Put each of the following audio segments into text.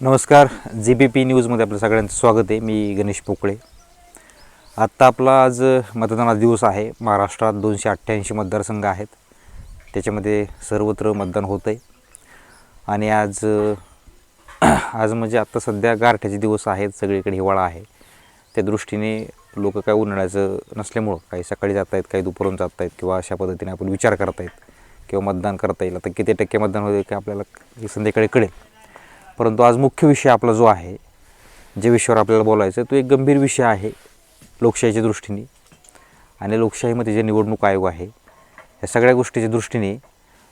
नमस्कार G B P न्यूजमध्ये आपलं सगळ्यांचं स्वागत आहे. मी गणेश पोकळे. आत्ता आपला आज मतदानाचा दिवस आहे. महाराष्ट्रात दोनशे अठ्ठ्याऐंशी मतदारसंघ आहेत. त्याच्यामध्ये सर्वत्र मतदान होतं आहे आणि आज आज म्हणजे आत्ता सध्या गारठ्याचे दिवस आहेत. सगळीकडे हिवाळा आहे. त्या दृष्टीने लोक काय उन्हाळ्याचं नसल्यामुळं काही सकाळी जात आहेत काही दुपारून जात आहेत किंवा अशा पद्धतीने आपण विचार करतायत किंवा मतदान करता येईल. आता किती टक्के मतदान होते की आपल्याला संध्याकाळी कळेल. परंतु आज मुख्य विषय आपला जो आहे ज्या विषयावर आपल्याला बोलायचं आहे तो एक गंभीर विषय आहे लोकशाहीच्या दृष्टीने. आणि लोकशाहीमध्ये जे निवडणूक आयोग आहे या सगळ्या गोष्टीच्या दृष्टीने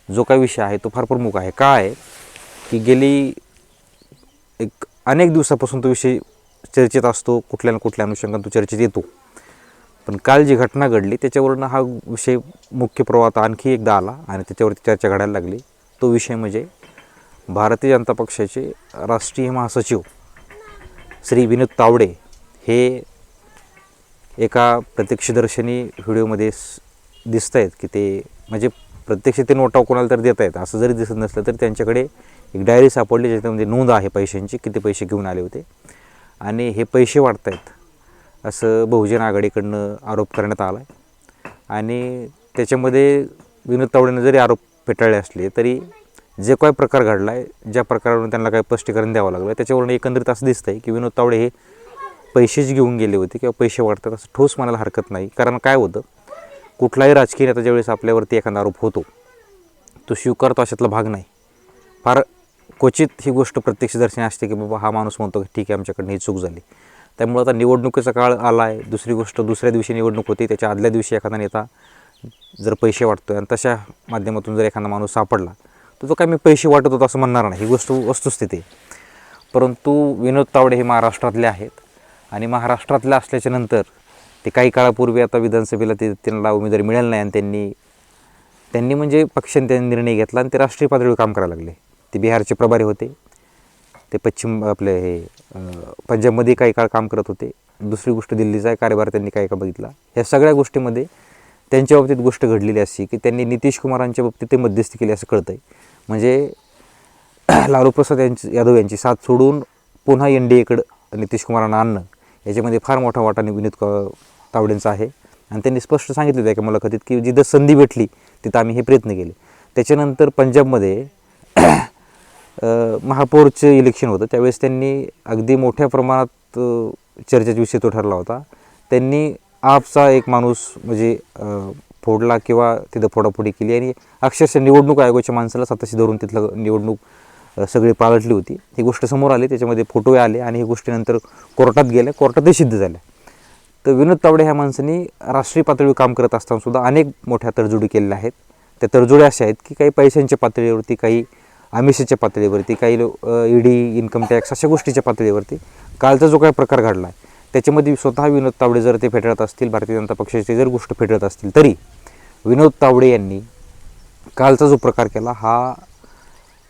जो काही विषय आहे तो फार प्रमुख आहे. का आहे? की गेली एक अनेक दिवसापासून तो विषय चर्चेत असतो कुठल्या ना कुठल्या अनुषंगाने तो चर्चेत येतो. पण काल जी घटना घडली त्याच्यावरनं हा विषय मुख्य प्रवाहात आणखी एकदा आला आणि त्याच्यावरती चर्चा घडायला लागली. तो विषय म्हणजे भारतीय जनता पक्षाचे राष्ट्रीय महासचिव श्री विनोद तावडे हे एका प्रत्यक्षदर्शनी व्हिडिओमध्ये दिसत आहेत की ते म्हणजे प्रत्यक्ष ते नोटा कोणाला तर देत आहेत असं जरी दिसत नसलं तरी त्यांच्याकडे एक डायरी सापडली ज्याच्यामध्ये नोंद आहे पैशांची किती पैसे घेऊन आले होते. आणि हे पैसे वाटत आहेत असं बहुजन आघाडीकडनं आरोप करण्यात आला आहे आणि त्याच्यामध्ये विनोद तावडेनं जरी आरोप फेटाळले असले तरी जे काही प्रकार घडला आहे ज्या प्रकारावरून त्यांना काही स्पष्टीकरण द्यावं लागलं त्याच्यावरून एकंदरीत असं दिसतं आहे की विनोद तावडे हे पैसेच घेऊन गेले होते किंवा पैसे वाटतात असं ठोस म्हणायला हरकत नाही. कारण काय होतं कुठलाही राजकीय नेता ज्यावेळेस आपल्यावरती एखादा आरोप होतो तो स्वीकारतो अशातला भाग नाही. फार क्वचित ही गोष्ट प्रत्यक्षदर्शनी असते की बाबा हा माणूस म्हणतो की ठीक आहे आमच्याकडनं ही चूक झाली. त्यामुळं आता निवडणुकीचा काळ आला आहे दुसरी गोष्ट दुसऱ्या दिवशी निवडणूक होती त्याच्या आदल्या दिवशी एखादा नेता जर पैसे वाटतो आणि तशा माध्यमातून जर एखादा माणूस सापडला तर काय मी पैसे वाटत होतो असं म्हणणार नाही. ही गोष्ट वस्तुस्थिती परंतु विनोद तावडे हे महाराष्ट्रातले आहेत आणि महाराष्ट्रातल्या असल्याच्या नंतर ते काही काळापूर्वी आता विधानसभेला ते त्यांना उमेदवारी मिळाली नाही आणि त्यांनी त्यांनी म्हणजे पक्षाने त्यांनी निर्णय घेतला आणि ते राष्ट्रीय पातळीवर काम करायला लागले. ते बिहारचे प्रभारी होते. ते पश्चिम आपले हे पंजाबमध्ये काही काळ काम करत होते. दुसरी गोष्ट दिल्लीचा आहे कारभार त्यांनी काय का बघितला. ह्या सगळ्या गोष्टीमध्ये त्यांच्या बाबतीत गोष्ट घडलेली अशी की त्यांनी नितीश कुमारांच्या बाबतीत ते मध्यस्थी केली असं कळतं आहे म्हणजे लालू प्रसाद यांची यादव यांची साथ सोडून पुन्हा एन डी एकडं नितीश कुमारांना आणणं याच्यामध्ये फार मोठा वाटा विनीत क- तावडेंचा आहे. आणि त्यांनी स्पष्ट सांगितलं आहे एका मुलाखतीत की जिथं संधी भेटली तिथं आम्ही हे प्रयत्न केले. त्याच्यानंतर पंजाबमध्ये महापौरचं इलेक्शन होतं. त्यावेळेस त्यांनी अगदी मोठ्या प्रमाणात चर्चेचा विषय तो ठरला होता. त्यांनी आपचा एक माणूस म्हणजे फोडला किंवा तिथं फोडाफोडी केली. आणि अक्षरशः निवडणूक आयोगाच्या माणसाला स्वतःशी धरून तिथलं निवडणूक सगळी पालटली होती. ही गोष्ट समोर आली त्याच्यामध्ये फोटो आले आणि ही गोष्टीनंतर कोर्टात गेल्या. कोर्टातही सिद्ध झाल्या. तर विनोद तावडे ह्या माणसांनी राष्ट्रीय पातळीवर काम करत असताना सुद्धा अनेक मोठ्या तडजोडी केलेल्या आहेत. त्या तडजोड्या अशा आहेत की काही पैशांच्या पातळीवरती काही आमिषाच्या पातळीवरती काही ईडी इन्कम टॅक्स अशा गोष्टीच्या पातळीवरती कालचा जो काही प्रकार घडला आहे त्याच्यामध्ये स्वतः विनोद तावडे जर ते फेटाळत असतील भारतीय जनता पक्षाची जर गोष्ट फेटाळत असतील तरी विनोद तावडे यांनी कालचा जो प्रकार केला हा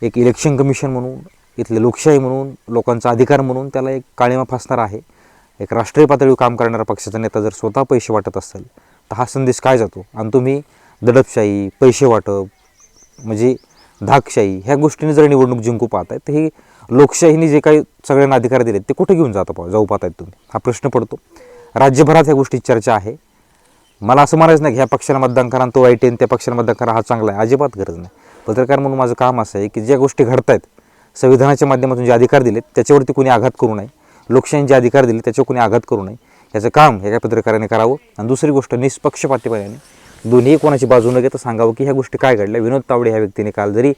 एक इलेक्शन कमिशन म्हणून इथले लोकशाही म्हणून लोकांचा अधिकार म्हणून त्याला एक काळीमा फासणार आहे. एक राष्ट्रीय पातळीवर काम करणारा पक्षाचा नेता जर स्वतः पैसे वाटत असेल तर हा संदेश काय जातो? आणि तुम्ही दडपशाही पैसे वाटप म्हणजे धाकशाही ह्या गोष्टीने जर निवडणूक जिंकू पाहताय तर हे लोकशाहीने जे काही सगळ्यांना अधिकार दिलेत ते कुठे घेऊन जाता पा जाऊ पाहतायत तुम्ही? हा प्रश्न पडतो. राज्यभरात ह्या गोष्टी चर्चा आहे. मला असं म्हणायचं नाही की ह्या पक्षाला मतदान करा तो वाईट आहे त्या पक्षाला मतदान करा हा चांगला आहे अजिबात गरज नाही. पत्रकार म्हणून माझं काम असं आहे की ज्या गोष्टी घडत आहेत संविधानाच्या माध्यमातून जे अधिकार दिलेत त्याच्यावरती कोणी आघात करू नये. लोकशाहीने जे अधिकार दिले त्याच्यावर कोणी आघात करू नये. याचं काम ह्या पत्रकाराने करावं. आणि दुसरी गोष्ट निष्पक्षपातीपणाने दोन्ही कोणाची बाजू न घेता सांगावं की ह्या गोष्टी काय घडल्या? विनोद तावडे ह्या व्यक्तीने काल जरी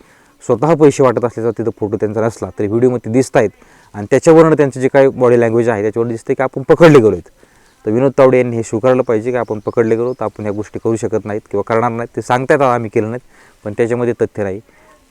स्वतः पैसे वाटत असल्याचा तिथं फोटो त्यांचा नसला तरी व्हिडिओमध्ये दिसत आहेत आणि त्याच्यावरनं त्यांचं जे काही बॉडी लँग्वेज आहे त्याच्यावर दिसते की आपण पकडले गेलो आहेत तर विनोद तावडे यांनी हे स्वीकारलं पाहिजे की आपण पकडले गेलो तर आपण ह्या गोष्टी करू शकत नाहीत किंवा करणार नाहीत. ते सांगतात आम्ही केलं नाहीत. पण त्याच्यामध्ये तथ्य नाही.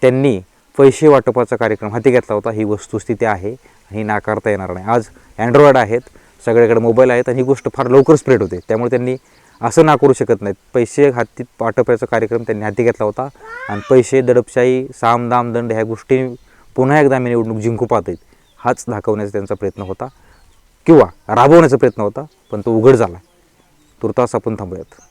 त्यांनी पैसे वाटपाचा कार्यक्रम हाती घेतला होता. ही वस्तुस्थिती आहे ही नाकारता येणार नाही. आज अँड्रॉइड आहेत सगळ्याकडे मोबाईल आहेत आणि ही गोष्ट फार लवकर स्प्रेड होते. त्यामुळे त्यांनी असं ना करू शकत नाहीत. पैसे हाती वाटपाचा कार्यक्रम त्यांनी हाती घेतला होता. आणि पैसे दडपशाही साम दाम दंड ह्या गोष्टी पुन्हा एकदा मी निवडणूक जिंकू पाहत आहेत. हाच दाखवण्याचा त्यांचा प्रयत्न होता. किंवा राबवण्याचा प्रयत्न होता पण तो उघड झाला. तुर्तास आपण थांबूयात.